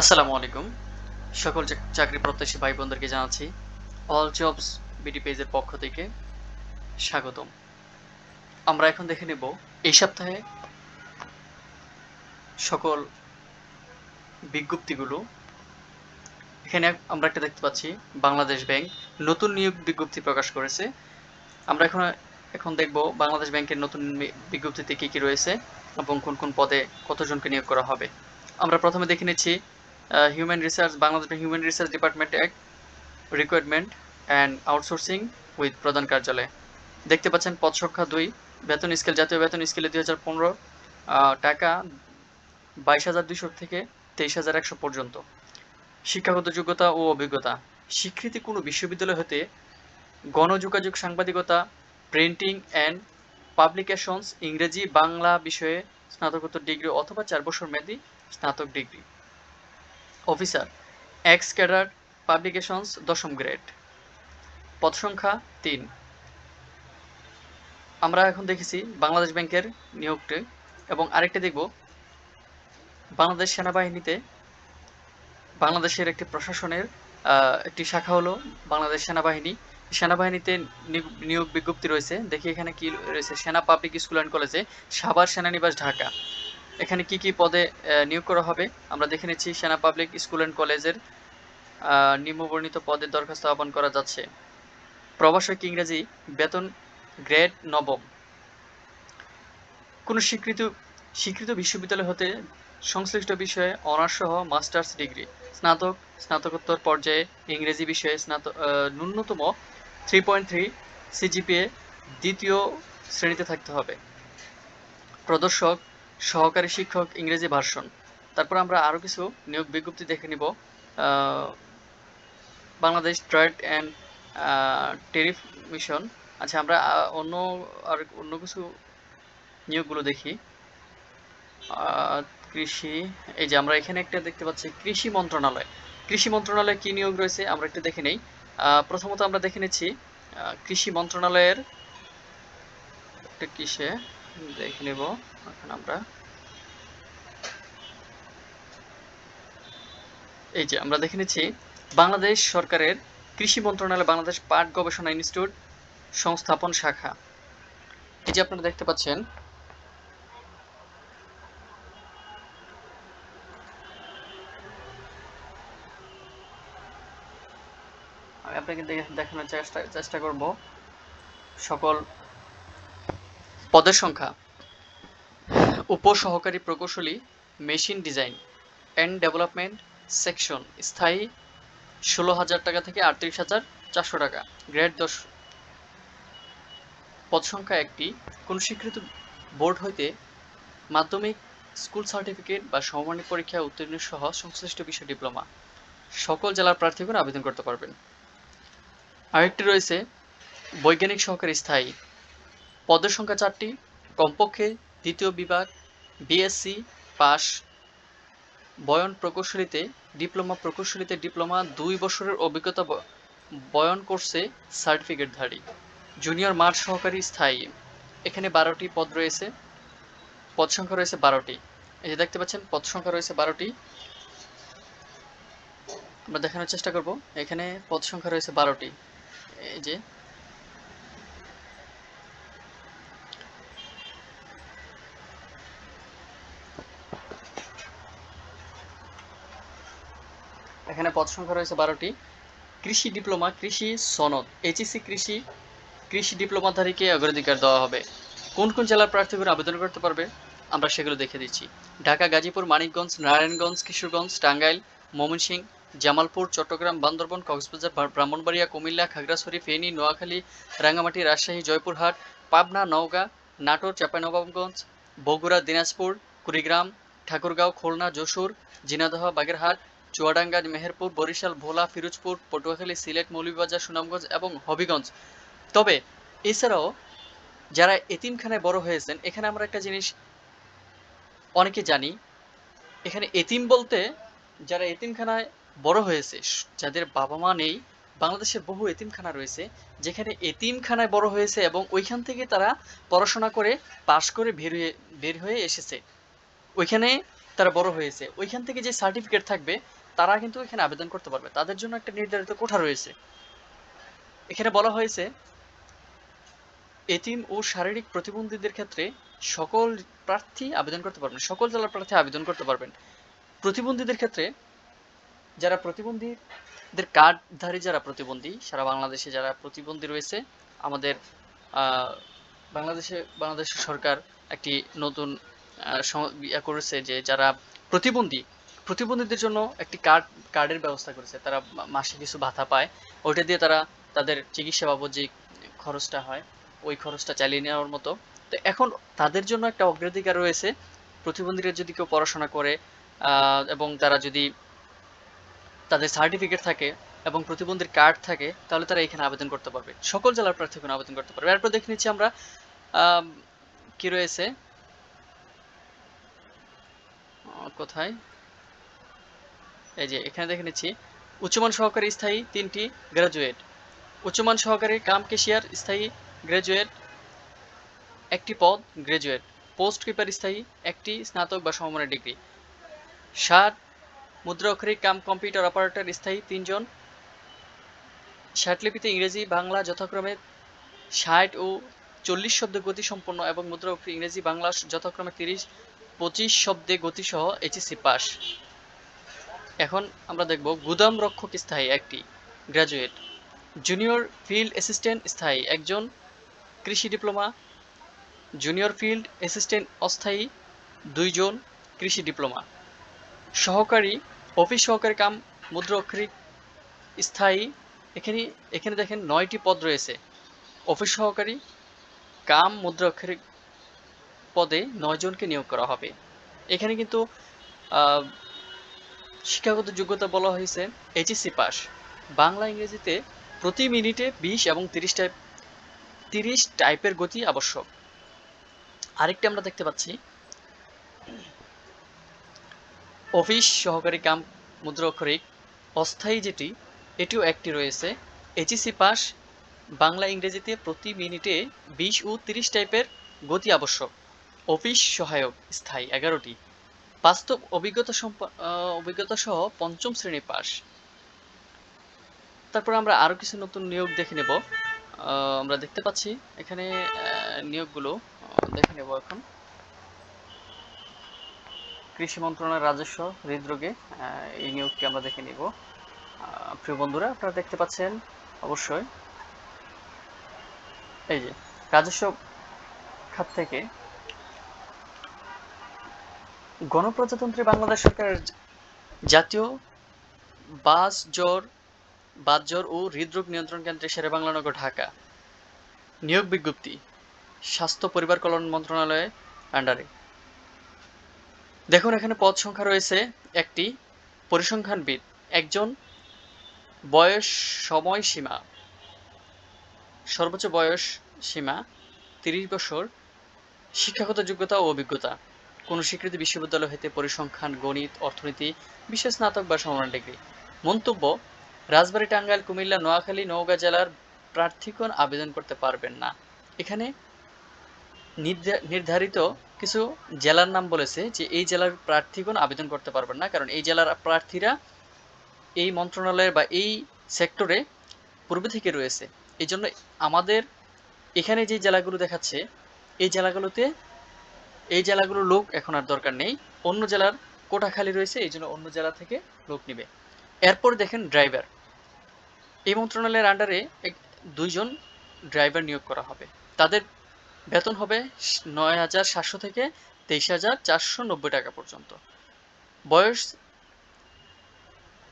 আসসালামু আলাইকুম। সকল চাকরি প্রত্যাশী ভাই বোনদেরকে জানাচ্ছি অল জবস বিডি পেজের পক্ষ থেকে স্বাগতম। আমরা এখন দেখে নেব, এই সপ্তাহে সকল বিজ্ঞপ্তিগুলো। এখানে আমরা একটা দেখতে পাচ্ছি, বাংলাদেশ ব্যাংক নতুন নিয়োগ বিজ্ঞপ্তি প্রকাশ করেছে। আমরা এখন এখন দেখব বাংলাদেশ ব্যাংকের নতুন বিজ্ঞপ্তিতে কি কি রয়েছে এবং কোন কোন পদে কতজনকে নিয়োগ করা হবে। আমরা প্রথমে দেখে নিচ্ছি human research Bangladesh human research department act requirement and outsourcing with প্রধান কার্যালয় দেখতে পাচ্ছেন পদ সংখ্যা দুই বেতন স্কেল জাতীয় বেতন স্কেলে দুই হাজার পনেরো টাকা বাইশ হাজার দুইশো থেকে তেইশ হাজার একশো পর্যন্ত। শিক্ষাগত যোগ্যতা ও অভিজ্ঞতা। স্বীকৃতি কোনো বিশ্ববিদ্যালয় হতে গণযোগাযোগ, সাংবাদিকতা প্রিন্টিং অ্যান্ড পাবলিকেশনস ইংরেজি, বাংলা বিষয়ে স্নাতকোত্তর ডিগ্রি অথবা চার বছর মেয়াদী স্নাতক degree officer. X cadre, publications, দশম গ্রেড। পদ সংখ্যা তিন। আমরা এখন দেখেছি বাংলাদেশ ব্যাংকের নিয়োগটি এবং আরেকটা দেখব বাংলাদেশ সেনাবাহিনীতে বাংলাদেশের একটি প্রশাসনের একটি শাখা হলো বাংলাদেশ সেনাবাহিনী। সেনাবাহিনীতে নিয়োগ- নিয়োগ বিজ্ঞপ্তি রয়েছে। দেখি এখানে কি রয়েছে। সেনা পাবলিক স্কুল অ্যান্ড কলেজে সাভার সেনানিবাস ঢাকা। এখানে কি কি পদে নিয়োগ করা হবে? আমরা দেখে নিচ্ছি, সেনা পাবলিক স্কুল অ্যান্ড কলেজের নিম্নবর্ণিত পদের দরখাস্ত আহ্বান করা যাচ্ছে। প্রভাষক ইংরেজি, বেতন গ্রেড নবম। কোনো স্বীকৃত স্বীকৃত বিশ্ববিদ্যালয় হতে সংশ্লিষ্ট বিষয়ে অনার্স সহ মাস্টার্স ডিগ্রি। স্নাতক, স্নাতকোত্তর পর্যায়ে ইংরেজি বিষয়ে স্নাতক ন্যূনতম থ্রি পয়েন্ট থ্রি সিজিপিএ দ্বিতীয় শ্রেণীতে থাকতে হবে। প্রদর্শক সহকারী শিক্ষক ইংরেজি ভার্সন। তারপর আমরা আরও কিছু নিয়োগ বিজ্ঞপ্তি দেখে নিব। Bangladesh trade and tariff mission. আচ্ছা আমরা অন্য আর অন্য কিছু নিয়োগগুলো দেখি। কৃষি, এই যে আমরা এখানে একটা দেখতে পাচ্ছি কৃষি মন্ত্রণালয়। কৃষি মন্ত্রণালয়ে কি নিয়োগ রয়েছে আমরা একটু দেখে নেই। প্রথমত আমরা দেখে নিচ্ছি কৃষি মন্ত্রণালয়ের, একটা কিসে দেখে নেব, এখন আমরা। এই যে আমরা দেখে নিচ্ছি, বাংলাদেশ সরকারের কৃষি মন্ত্রণালয়, বাংলাদেশ পাট গবেষণা ইনস্টিটিউট সংস্থাপন শাখা। এই যে আপনারা দেখতে পাচ্ছেন, আমি আপনাকে দেখে- দেখানোর চেষ্টা চেষ্টা করব সকল পদের সংখ্যা। উপসহকারী প্রকৌশলী, machine design and development section. স্থায়ী ষোলো হাজার টাকা থেকে আটত্রিশ হাজার চারশো টাকা, গ্রেড দশ। পদ সংখ্যা একটি। কোন স্বীকৃত বোর্ড হইতে মাধ্যমিক স্কুল সার্টিফিকেট বা সমমানিক পরীক্ষায় উত্তীর্ণ সহ সংশ্লিষ্ট বিষয় ডিপ্লোমা। সকল জেলার প্রার্থীগণ আবেদন করতে পারবেন। আরেকটি রয়েছে বৈজ্ঞানিক সহকারী স্থায়ী। পদের সংখ্যা চারটি। কমপক্ষে দ্বিতীয় বিভাগ, বিএসসি পাস বয়ন প্রকৌশলীতে ডিপ্লোমা প্রকৌশলীতে ডিপ্লোমা দুই বছরের অভিজ্ঞতা বয়ন কোর্সে সার্টিফিকেটধারী। জুনিয়র মাঠ সহকারী স্থায়ী। এখানে বারোটি পদ রয়েছে। পদ সংখ্যা রয়েছে বারোটি। এই যে দেখতে পাচ্ছেন, পদ সংখ্যা রয়েছে বারোটি। আমরা দেখানোর চেষ্টা করব। এখানে পদ সংখ্যা রয়েছে বারোটি। এই যে এখানে পদ সংখ্যা রয়েছে বারোটি। কৃষি ডিপ্লোমা, কৃষি সনদ, এইচএসসি কৃষি কৃষি ডিপ্লোমাধারীকে অগ্রাধিকার দেওয়া হবে। কোন কোন জেলার প্রার্থীগুলো আবেদন করতে পারবে, আমরা সেগুলো দেখে দিচ্ছি। ঢাকা, গাজীপুর, মানিকগঞ্জ, নারায়ণগঞ্জ, কিশোরগঞ্জ, টাঙ্গাইল ময়মনসিংহ জামালপুর, চট্টগ্রাম, বান্দরবন, কক্সবাজার ব্রাহ্মণবাড়িয়া, কুমিল্লা, খাগড়াছড়ি, ফেনী, নোয়াখালী, রাঙ্গামাটি, রাজশাহী, জয়পুরহাট, পাবনা, নওগাঁ, নাটোর, চাঁপাইনবাবগঞ্জ, বগুড়া, দিনাজপুর, কুড়িগ্রাম, ঠাকুরগাঁও, খুলনা, যশোর ঝিনাদহ বাগেরহাট চুয়াডাঙ্গা মেহেরপুর, বরিশাল, ভোলা, ফিরোজপুর, পটুয়াখালী, সিলেট, মৌলভীবাজার, সুনামগঞ্জ এবং হবিগঞ্জ। তবে এছাড়াও যারা এতিমখানায় বড় হয়েছেন, এখানে আমরা একটা জিনিস অনেকে জানি, এখানে এতিম বলতে যারা এতিমখানায় বড় হয়েছে, যাদের বাবা মা নেই, বাংলাদেশে বহু এতিমখানা রয়েছে, যেখানে এতিমখানায় বড় হয়েছে এবং ওইখান থেকে তারা পড়াশোনা করে পাশ করে বের হয়ে বের হয়ে এসেছে। ওইখানে তারা বড় হয়েছে। ওইখান থেকে যে সার্টিফিকেট থাকবে তারা কিন্তু এখানে আবেদন করতে পারবে। তাদের জন্য একটা নির্ধারিত কোঠা রয়েছে। এখানে বলা হয়েছে, এতিম ও শারীরিক প্রতিবন্ধীদের ক্ষেত্রে সকল প্রার্থী আবেদন করতে পারবেন। সকল জেলার প্রার্থী আবেদন করতে পারবেন। প্রতিবন্ধীদের ক্ষেত্রে যারা প্রতিবন্ধীদের কার্ডধারী যারা প্রতিবন্ধী, সারা বাংলাদেশে যারা প্রতিবন্ধী রয়েছে, আমাদের বাংলাদেশে, বাংলাদেশ সরকার একটি নতুন করেছে যে যারা প্রতিবন্ধী প্রতিবন্ধীদের জন্য একটি কার্ড কার্ডের ব্যবস্থা করেছে। তারা মাসে কিছু ভাতা পায়। ওইটা দিয়ে তারা তাদের চিকিৎসা বাবদ যে খরচটা হয় ওই খরচটা চালিয়ে নেওয়ার মতো। তো এখন তাদের জন্য একটা অগ্রাধিকার রয়েছে। প্রতিবন্ধীরা যদি কেউ পড়াশোনা করে এবং তারা যদি তাদের সার্টিফিকেট থাকে এবং প্রতিবন্ধীর কার্ড থাকে তাহলে তারা এখানে আবেদন করতে পারবে। সকল জেলার প্রার্থী এখানে আবেদন করতে পারবে। এরপর দেখে নিচ্ছি আমরা আম, কি রয়েছে? কোথায়? এই যে, এখানে দেখে নিচ্ছি। উচ্চমান সহকারী স্থায়ী তিনটি গ্রাজুয়েট উচ্চমান সহকারী কাম কেশিয়ার স্থায়ী গ্রাজুয়েট একটি পদ গ্রাজুয়েট পোস্ট কিপার স্থায়ী, একটি স্নাতক বা সমমানের ডিগ্রি ষাট মুদ্রা অক্ষরিক কাম কম্পিউটার অপারেটর স্থায়ী তিনজন। ষাটলিপিতে ইংরেজি, বাংলা যথাক্রমে ষাট ও চল্লিশ শব্দে গতি সম্পন্ন এবং মুদ্রা অক্ষরে ইংরেজি, বাংলা যথাক্রমে তিরিশ, পঁচিশ শব্দে গতিসহ এইচএসসি পাস। এখন আমরা দেখব গুদাম রক্ষক স্থায়ী একটি গ্র্যাজুয়েট জুনিয়র ফিল্ড অ্যাসিস্ট্যান্ট স্থায়ী একজন কৃষি ডিপ্লোমা জুনিয়র ফিল্ড অ্যাসিস্ট্যান্ট অস্থায়ী দুইজন কৃষি ডিপ্লোমা সহকারী অফিস সহকারী কাম মুদ্রা অক্ষরিক স্থায়ী, এখানে এখানে দেখেন নয়টি পদ রয়েছে। অফিস সহকারী, কাম মুদ্রা অক্ষরিক পদে নয় জনকে নিয়োগ করা হবে। এখানে কিন্তু শিক্ষাগত যোগ্যতা বলা হয়েছে এইচএসসি পাস বাংলা, ইংরেজিতে প্রতি মিনিটে বিশ এবং তিরিশ টাইপ তিরিশ টাইপের গতি আবশ্যক। আরেকটি আমরা দেখতে পাচ্ছি। অফিস সহকারী কাম মুদ্রা অক্ষরিক অস্থায়ী যেটি, এটিও একটি রয়েছে। এইচএসসি পাস বাংলা, ইংরেজিতে প্রতি মিনিটে বিশ ও তিরিশ টাইপের গতি আবশ্যক। অফিস সহায়ক, স্থায়ী, এগারোটি। বাস্তব অভিজ্ঞতা অভিজ্ঞতা সহ পঞ্চম শ্রেণি পাস তারপর আমরা আরও কিছু নতুন নিয়োগ দেখে নেব। আমরা দেখতে পাচ্ছি এখানে নিয়োগগুলো দেখে নেব এখন। কৃষি মন্ত্রণালয়ের রাজস্ব হৃদরোগে এই নিয়োগটি আমরা দেখে নিব। প্রিয় বন্ধুরা, আপনারা দেখতে পাচ্ছেন অবশ্যই। এই যে, রাজস্ব খাত থেকে গণপ্রজাতন্ত্রী বাংলাদেশ সরকারের জাতীয় বাস জ্বর, বাত জ্বর ও হৃদরোগ নিয়ন্ত্রণ কেন্দ্রে শেরে বাংলানগর, ঢাকা। নিয়োগ বিজ্ঞপ্তি, স্বাস্থ্য পরিবার কল্যাণ মন্ত্রণালয়ের আন্ডারে। দেখুন, এখানে পদ সংখ্যা রয়েছে একটি, পরিসংখ্যানবিদ, একজন বয়স সময়সীমা সর্বোচ্চ বয়স সীমা তিরিশ বছর, শিক্ষাগত যোগ্যতা ও অভিজ্ঞতা। কোন স্বীকৃত বিশ্ববিদ্যালয় হতে পরিসংখ্যান, গণিত, অর্থনীতি, বিশেষ স্নাতক বা সমান ডিগ্রি। মন্তব্য, রাজবাড়ী, টাঙ্গাইল, কুমিল্লা, নোয়াখালী, নওগাঁ জেলার প্রার্থীগণ আবেদন করতে পারবেন না। এখানে নির্ধারিত কিছু জেলার নাম বলেছে যে এই জেলার প্রার্থীগণ আবেদন করতে পারবেন না, কারণ এই জেলার প্রার্থীরা এই মন্ত্রণালয়ের বা এই সেক্টরে পূর্বে থেকে রয়েছে। এই জন্য আমাদের এখানে যে জেলাগুলো দেখাচ্ছে, এই জেলাগুলোতে এই জেলাগুলোর লোক এখন আর দরকার নেই। অন্য জেলার কোটা খালি রয়েছে, এই জন্য অন্য জেলা থেকে লোক নিবে। এরপর দেখেন ড্রাইভার। এই মন্ত্রণালয়ের আন্ডারে দুইজন ড্রাইভার নিয়োগ করা হবে। তাদের বেতন হবে নয় হাজার সাতশো থেকে তেইশ হাজার চারশো নব্বই টাকা পর্যন্ত। বয়স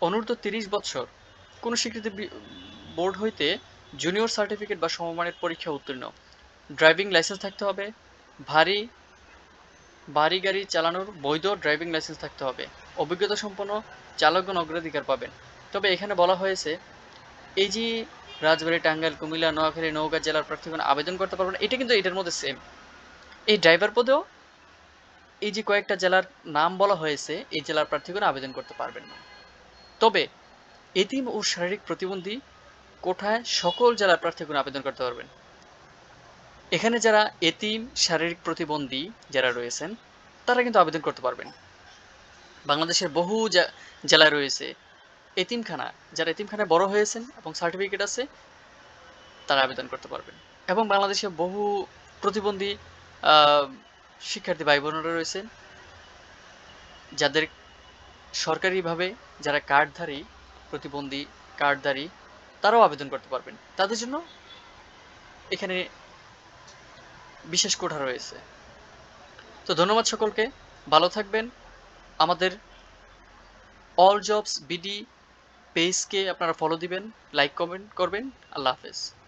অনূর্ধ্ব তিরিশ বছর। কোনো স্বীকৃতি বোর্ড হইতে জুনিয়র সার্টিফিকেট বা সমমানের পরীক্ষা উত্তীর্ণ। ড্রাইভিং লাইসেন্স থাকতে হবে। ভারী বাড়ি গাড়ি চালানোর বৈধ ড্রাইভিং লাইসেন্স থাকতে হবে। অভিজ্ঞতা সম্পন্ন চালকগণ অগ্রাধিকার পাবেন। তবে এখানে বলা হয়েছে, এই যে রাজবাড়ী, টাঙ্গাইল, কুমিল্লা, নোয়াখালী, নওগাঁ জেলার প্রার্থীগণ আবেদন করতে পারবেন এটা কিন্তু এটার মধ্যে সেম এই ড্রাইভার পদেও এই যে কয়েকটা জেলার নাম বলা হয়েছে, এই জেলার প্রার্থীগণ আবেদন করতে পারবেন না। তবে এতিম ও শারীরিক প্রতিবন্ধী কোঠায় সকল জেলার প্রার্থীগণ আবেদন করতে পারবেন। এখানে যারা এতিম শারীরিক প্রতিবন্ধী যারা রয়েছেন, তারা কিন্তু আবেদন করতে পারবেন। বাংলাদেশের বহু জেলায় রয়েছে এতিমখানা। যারা এতিমখানায় বড় হয়েছেন এবং সার্টিফিকেট আছে, তারা আবেদন করতে পারবেন। এবং বাংলাদেশে বহু প্রতিবন্ধী শিক্ষার্থী ভাই বোনেরা রয়েছেন, যাদের সরকারিভাবে যারা কার্ডধারী, প্রতিবন্ধী কার্ডধারী, তারাও আবেদন করতে পারবেন। তাদের জন্য এখানে বিশেষ কোঠা রয়েছে। তো ধন্যবাদ সকলকে, ভালো থাকবেন। আমাদের অল জবস বিডি পেজকে আপনারা ফলো দিবেন লাইক কমেন্ট করবেন। আল্লাহ হাফেজ।